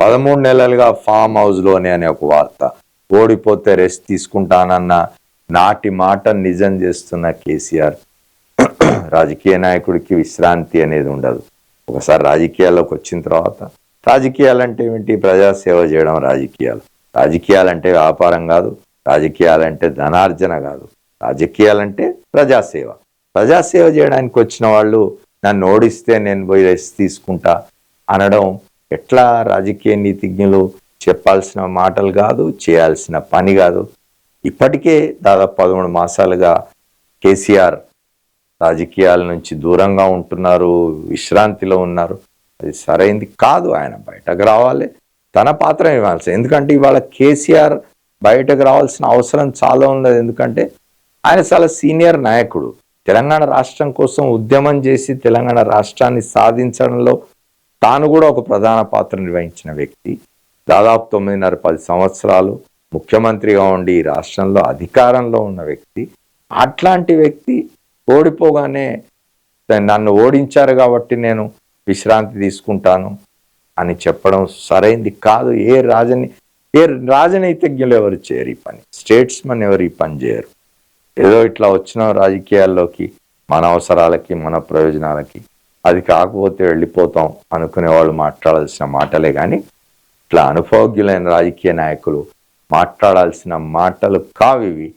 పదమూడు నెలలుగా ఫామ్ హౌస్లోనే అనే ఒక వార్త. ఓడిపోతే రెస్ట్ తీసుకుంటానన్న నాటి మాట నిజం చేస్తున్న కేసీఆర్. రాజకీయ నాయకుడికి విశ్రాంతి అనేది ఉండదు. ఒకసారి రాజకీయాల్లోకి వచ్చిన తర్వాత రాజకీయాలు అంటే ఏమిటి? ప్రజాసేవ చేయడం రాజకీయాలు. రాజకీయాలంటే వ్యాపారం కాదు రాజకీయాలంటే ధనార్జన కాదు. రాజకీయాలంటే ప్రజాసేవ. ప్రజాసేవ చేయడానికి వచ్చిన వాళ్ళు నన్ను ఓడిస్తే నేను పోయి రెస్ట్ తీసుకుంటా అనడం ఎట్లా రాజకీయ నీతిజ్ఞులు చెప్పాల్సిన మాటలు కాదు చేయాల్సిన పని కాదు. ఇప్పటికే దాదాపు పదమూడు మాసాలుగా కేసీఆర్ రాజకీయాల నుంచి దూరంగా ఉంటున్నారు విశ్రాంతిలో ఉన్నారు. అది సరైంది కాదు ఆయన బయటకు రావాలి తన పాత్ర ఇవ్వాల్సి. ఎందుకంటే ఇవాళ కేసీఆర్ బయటకు రావాల్సిన అవసరం చాలా ఉన్నది. ఎందుకంటే ఆయన చాలా సీనియర్ నాయకుడు. తెలంగాణ రాష్ట్రం కోసం ఉద్యమం చేసి తెలంగాణ రాష్ట్రాన్ని సాధించడంలో తాను కూడా ఒక ప్రధాన పాత్ర నిర్వహించిన వ్యక్తి. దాదాపు తొమ్మిదిన్నర పది సంవత్సరాలు ముఖ్యమంత్రిగా ఉండి ఈ రాష్ట్రంలో అధికారంలో ఉన్న వ్యక్తి. అట్లాంటి వ్యక్తి ఓడిపోగానే నన్ను ఓడించారు కాబట్టి నేను విశ్రాంతి తీసుకుంటాను అని చెప్పడం సరైంది కాదు. ఏ రాజని ఏ రాజనైతిజ్ఞులు ఎవరు చేయరు ఈ పని. స్టేట్స్మెన్ ఎవరు ఈ పని చేయరు. ఏదో ఇట్లా వచ్చిన రాజకీయాల్లోకి మన అవసరాలకి మన ప్రయోజనాలకి అది కాకపోతే వెళ్ళిపోతాం అనుకునే వాళ్ళు మాట్లాడాల్సిన మాటలే కానీ ఇట్లా అనుభవజ్ఞులైన రాజకీయ నాయకులు మాట్లాడాల్సిన మాటలు కావివి.